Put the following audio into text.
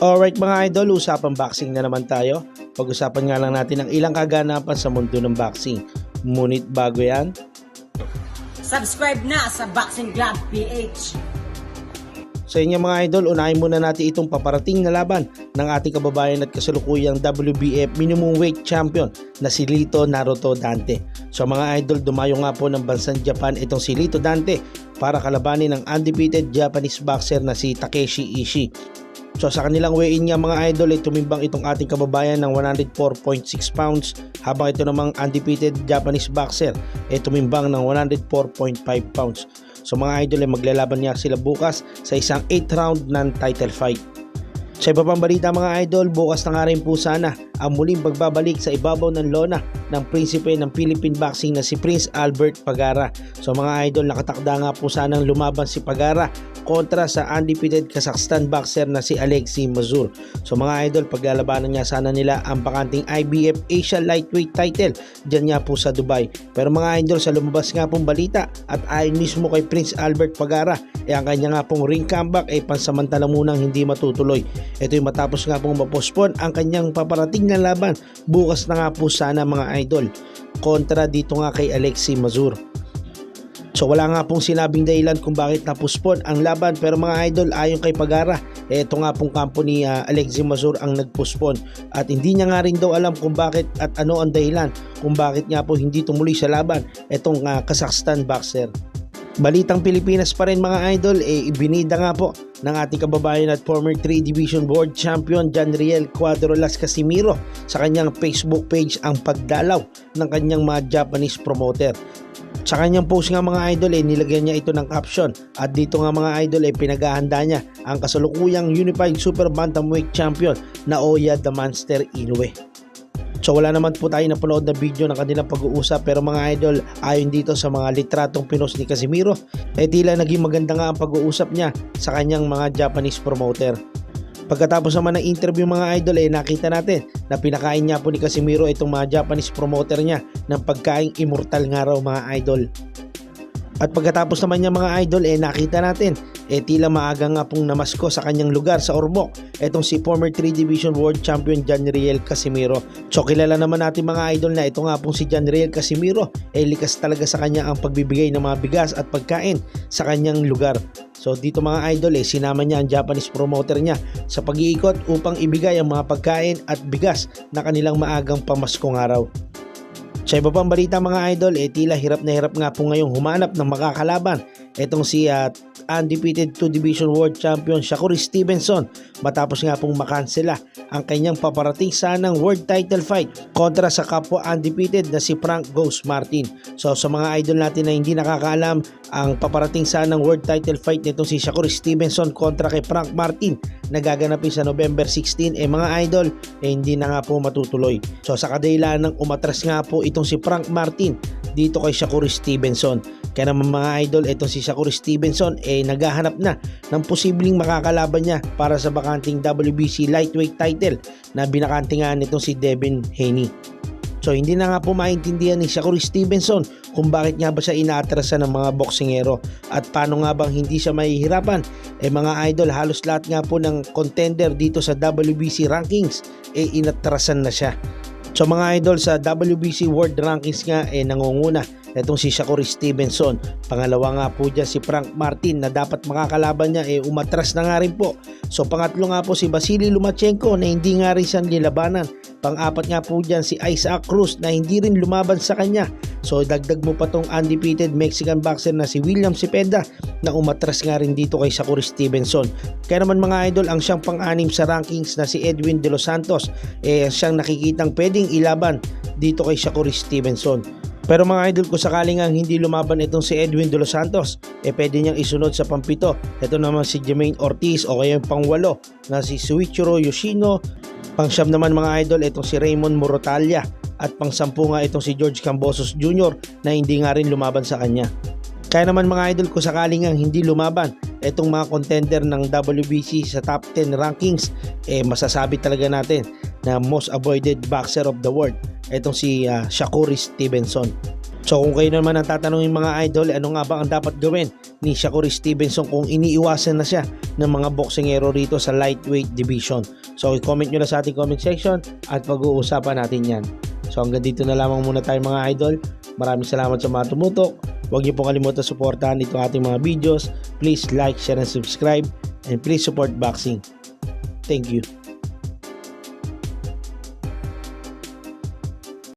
Alright mga idol, usapang boxing na naman tayo. Pag-usapan nga lang natin ang ilang kaganapan sa mundo ng boxing. Ngunit bago yan, Subscribe na sa Boxing Club PH. sa inyo mga idol, unahin muna natin itong paparating na laban ng ating kababayan at kasalukuyang WBF Minimum Weight Champion na si Lito Naruto Dante. So mga idol, dumayo nga po ng bansang Japan itong si Lito Dante para kalabanin ang undefeated Japanese boxer na si Takeshi Ishii. So sa kanilang weigh-in nga mga idol ay tumimbang itong ating kababayan ng 104.6 pounds habang ito namang undefeated Japanese boxer ay tumimbang ng 104.5 pounds. So mga idol ay maglalaban niya sila bukas sa isang 8 round ng title fight. Sa iba pang balita mga idol, bukas na nga rin po sana ang muling pagbabalik sa ibabaw ng lona ng prinsipe ng Philippine Boxing na si Prince Albert Pagara. So mga idol, nakatakda nga po sanang lumaban si Pagara kontra sa undefeated Kazakhstan boxer na si Alexei Mazur. So mga idol, paglalabanan nga sana nila ang bakanting IBF Asia Lightweight title dyan nga po sa Dubai. Pero mga idol, sa lumabas nga pong balita at ayon mismo kay Prince Albert Pagara, eh ang kanya nga pong ring comeback ay pansamantala munang hindi matutuloy. Ito ay matapos nga pong mapospon ang kanyang paparating na laban bukas na nga po sana mga idol kontra dito nga kay Alexei Mazur. So wala nga pong sinabing dahilan kung bakit napuspon ang laban pero mga idol ayon kay Pagara ito nga pong kampo ni ah, Alexei Mazur ang nagpuspon at hindi niya nga rin daw alam kung bakit at ano ang dahilan kung bakit nga po hindi tumuloy sa laban itong ah, Kazakhstan boxer. Balitang Pilipinas pa rin mga idol, eh, ibinida nga po ng ating kababayan at former 3 Division World Champion John Riel Cuadrolas Casimiro sa kanyang Facebook page ang pagdalaw ng kanyang mga Japanese promoter. Sa kanyang post nga mga idol eh nilagyan niya ito ng caption at dito nga mga idol eh pinaghahanda niya ang kasalukuyang Unified Super Bantamweight Champion na Oya the Monster Inoue. So wala naman po tayo napanood na video ng kanilang pag-uusap pero mga idol ayon dito sa mga litratong pinos ni Casimiro eh tila naging maganda nga ang pag-uusap niya sa kanyang mga Japanese promoter. Pagkatapos naman ng interview mga idol eh nakita natin na pinakain niya po ni Casimiro itong mga Japanese promoter niya ng pagkaing immortal nga raw mga idol. At pagkatapos naman niya mga idol eh nakita natin eh tila maaga nga pong namasko sa kanyang lugar sa Ormoc etong si former 3 Division World Champion John Riel Casimiro. So kilala naman natin mga idol na ito nga pong si John Riel Casimiro eh likas talaga sa kanya ang pagbibigay ng mga bigas at pagkain sa kanyang lugar. So dito mga idol eh sinama niya ang Japanese promoter niya sa pag-iikot upang ibigay ang mga pagkain at bigas na kanilang maagang pamaskong araw. Sa iba pang balita mga idol, eh tila hirap na hirap nga po ngayong humanap ng makakalaban. Itong si uh, undefeated 2 Division World Champion Shakur Stevenson matapos nga pong makansela ang kanyang paparating sanang world title fight kontra sa kapwa undefeated na si Frank Ghost Martin. So sa mga idol natin na hindi nakakaalam ang paparating sanang world title fight nitong si Shakur Stevenson kontra kay Frank Martin na gaganapin sa November 16 eh mga idol eh hindi na nga po matutuloy. So sa kadahilan ng umatras nga po itong si Frank Martin dito kay Shakur Stevenson. Kaya naman mga idol, itong si Shakur Stevenson eh naghahanap na ng posibleng makakalaban niya para sa bakanting WBC lightweight title na binakantingan nitong si Devin Haney. So hindi na nga po maintindihan ni Shakur Stevenson kung bakit nga ba siya inaatrasan ng mga boksingero at paano nga bang hindi siya mahihirapan. Eh mga idol halos lahat nga po ng contender dito sa WBC rankings eh inatrasan na siya. So mga idol sa WBC World Rankings nga eh nangunguna itong si Shakur Stevenson. Pangalawa nga po dyan si Frank Martin na dapat makakalaban niya eh umatras na nga rin po. So pangatlo nga po si Vasily Lomachenko na hindi nga rin siya nilabanan. Pang-apat nga po dyan si Isaac Cruz na hindi rin lumaban sa kanya. So dagdag mo pa tong undefeated Mexican boxer na si William Cepeda na umatras nga rin dito kay Shakur Stevenson. Kaya naman mga idol ang siyang pang-anim sa rankings na si Edwin De Los Santos eh siyang nakikitang pwedeng ilaban dito kay Shakur Stevenson. Pero mga idol ko sakaling nga hindi lumaban itong si Edwin De Los Santos, eh pwede niyang isunod sa pampito. Ito naman si Jermaine Ortiz o kaya yung pangwalo na si Suichiro Yoshino. Pangsyam naman mga idol itong si Raymond Morotalia at pangsampu nga itong si George Cambosos Jr. na hindi nga rin lumaban sa kanya. Kaya naman mga idol ko sakaling nga hindi lumaban itong mga contender ng WBC sa top 10 rankings, eh masasabi talaga natin na most avoided boxer of the world itong si uh, Shakur Stevenson. So kung kayo naman ang tatanungin mga idol, ano nga ba ang dapat gawin ni Shakur Stevenson kung iniiwasan na siya ng mga boksingero rito sa lightweight division. So i-comment nyo na sa ating comment section at pag-uusapan natin yan. So hanggang dito na lamang muna tayo mga idol. Maraming salamat sa mga tumutok. Huwag niyo pong kalimutan suportahan ito ating mga videos. Please like, share, and subscribe. And please support boxing. Thank you.